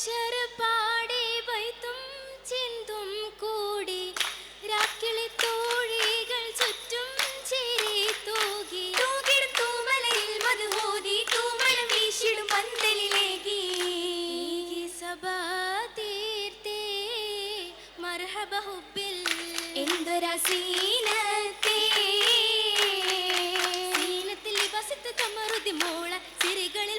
മനുഷ്യർ സീനത്തിൽ ബസത്ത് കമറുതി മോള സിരികളിൽ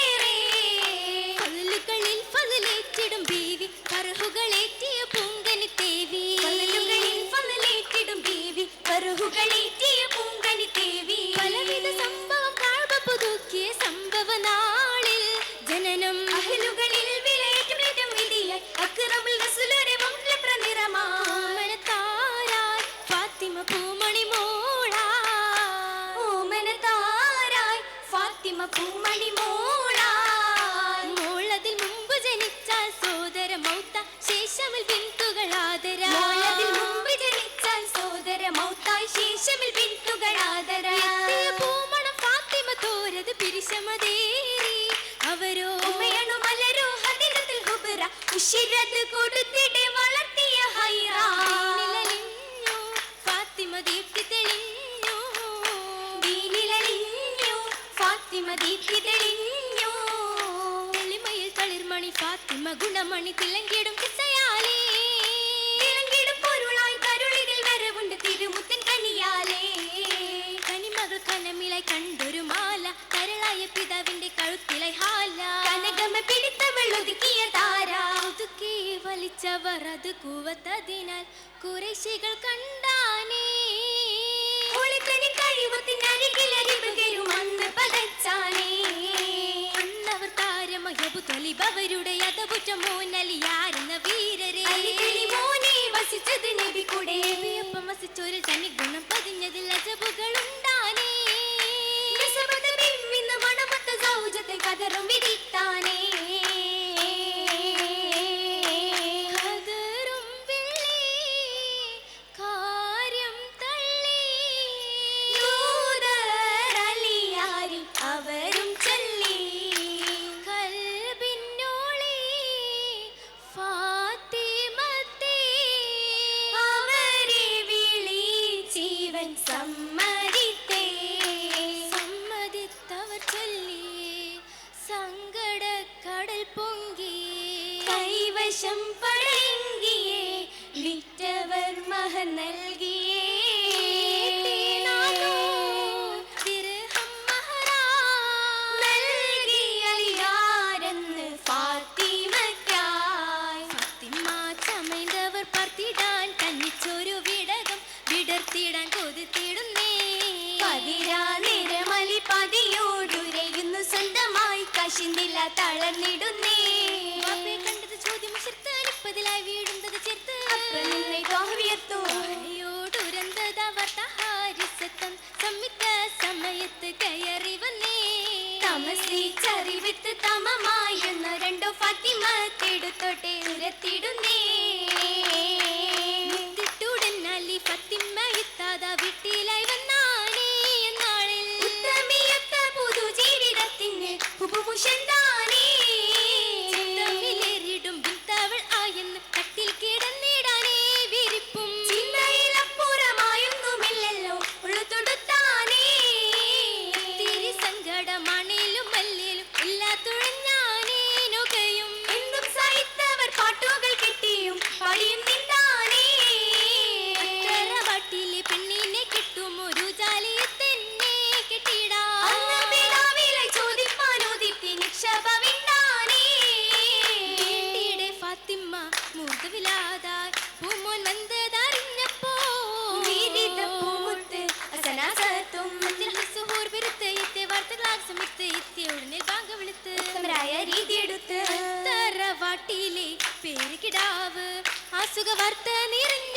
കുറേശികൾ കണ്ടാനേ. അന്നവർ മോനെ വസിച്ചത് നബി കൂടെ വസിച്ചൊരു തനി ഗുണം പതിഞ്ഞതിൽ അജബുകളുണ്ടാനേ വശം ഉയർത്തും യോടുരന്തതവത്തഹാരിസത്തം സമ്മിക്ക സമയത്ത് തമമായുന്ന രണ്ടോ ഉരത്തിടുന്നേ. சுகவர்த்த நிறைந்த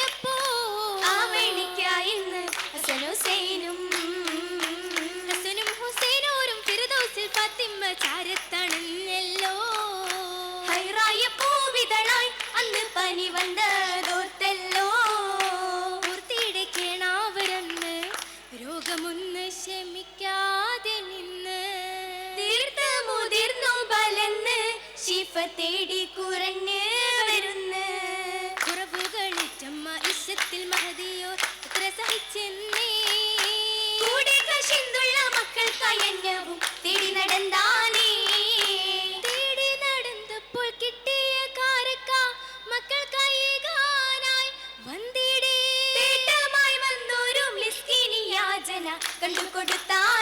கண்டு கொடுத்தான்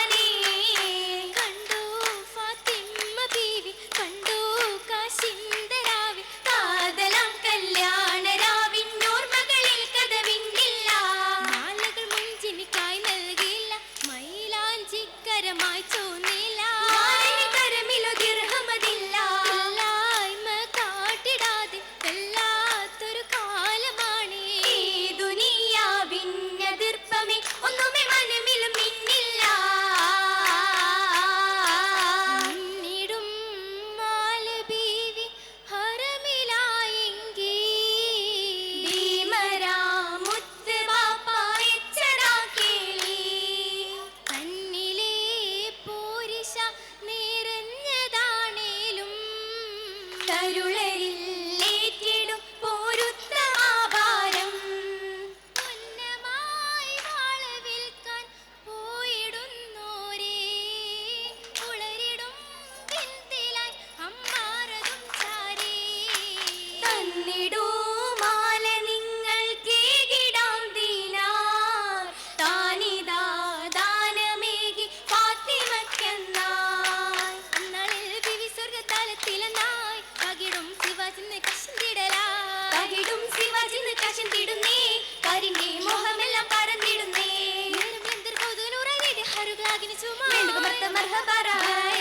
കത്തിലെന്നായി പകിടും ശിവജിന്ന് കശന്തിടലാ പകിടും ശിവജിന്ന് കശന്തിടുന്നേ. കരിന്റെ മോഹമെല്ലാം പറന്നിടുന്നേ കൊതുനൂറായി ഹരുകാകിന് ചുമ്മാ മർഹബാറായി.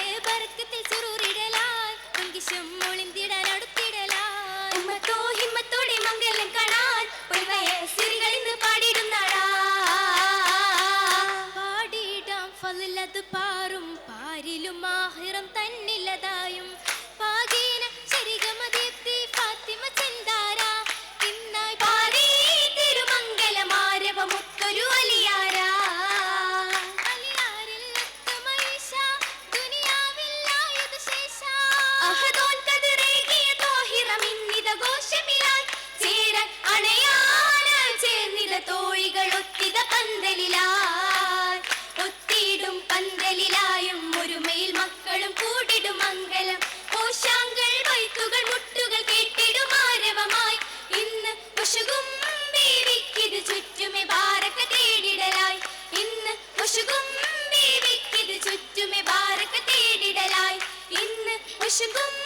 തോഴികളൊത്തിത പന്തലിലായി. ഒത്തിയിടും പന്തലിലായും ഒരുമയിൽ മക്കളും കൂടിടും മംഗലം. കോശാങ്കൾ വൈത്തുകൾ മുട്ടുകൾ കേട്ടിടും ആരവമായി. ഇന്ന് മുഷുകും ബീവിക്കിത് ചുറ്റുമേ ഭാരക്ക തേടിടലായി. ഇന്ന് മുഷുകും ബീവിക്കിത് ചുറ്റുമേ ഭാരക്ക തേടിടലായി. ഇന്ന് മുഷുകും